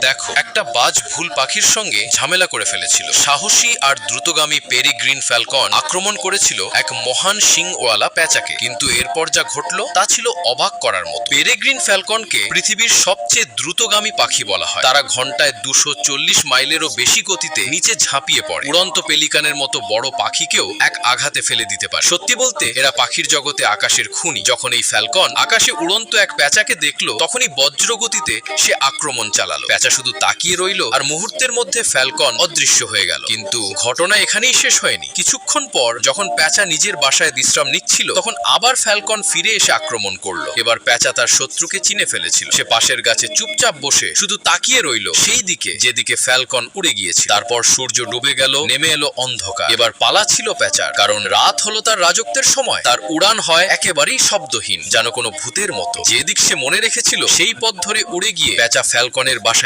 দেখো, একটা বাজ ভুল পাখির সঙ্গে ঝামেলা করে ফেলেছিল। সাহসী আর দ্রুতগামী পেরি গ্রিন ফ্যালকন আক্রমণ করেছিল এক মহান সিংওয়ালা প্যাঁচাকে। কিন্তু এরপর যা ঘটলো, তা ছিল অবাক করার মতো। পেরেগ্রিন ফ্যালকনকে পৃথিবীর সবচেয়ে দ্রুতগামী পাখি বলা হয়। তারা ঘন্টায় দুশো চল্লিশ মাইলেরও বেশি গতিতে নিচে ঝাঁপিয়ে পড়ে। উড়ন্ত পেলিকানের মতো বড় পাখিকেও এক আঘাতে ফেলে দিতে পারে। সত্যি বলতে, এরা পাখির জগতে আকাশের খুনি। যখন এই ফ্যালকন আকাশে উড়ন্ত এক প্যাঁচাকে দেখল, তখনই বজ্রগতিতে সে আক্রমণ চালালো। প্যাঁচা শুধু তাকিয়ে রইল আর মুহূর্তের মধ্যে ফ্যালকন অদৃশ্য হয়ে গেল। কিন্তু ঘটনা এখানেই শেষ হয়নি। কিছুক্ষণ পর যখন প্যাঁচা নিজের বাসায় বিশ্রাম নিচ্ছিল, তখন আবার ফ্যালকন ফিরে এসে আক্রমণ করল। এবার প্যাঁচা তার শত্রুকে চিনে ফেলেছিল। সে পাশের গাছে চুপচাপ বসে শুধু তাকিয়ে রইল সেই দিকে, যেদিকে ফ্যালকন উড়ে গিয়েছে তারপর সূর্য ডুবে গেল, নেমে এলো অন্ধকার। এবার পালা ছিল প্যাঁচার, কারণ রাত হলো তার রাজত্বের সময়। তার উড়ান হয় একেবারেই শব্দহীন, যেন কোনো ভূতের মতো। যেদিক সে মনে রেখেছিল, সেই পথ ধরে উড়ে গিয়ে প্যাঁচা ফ্যালকনের বাসায়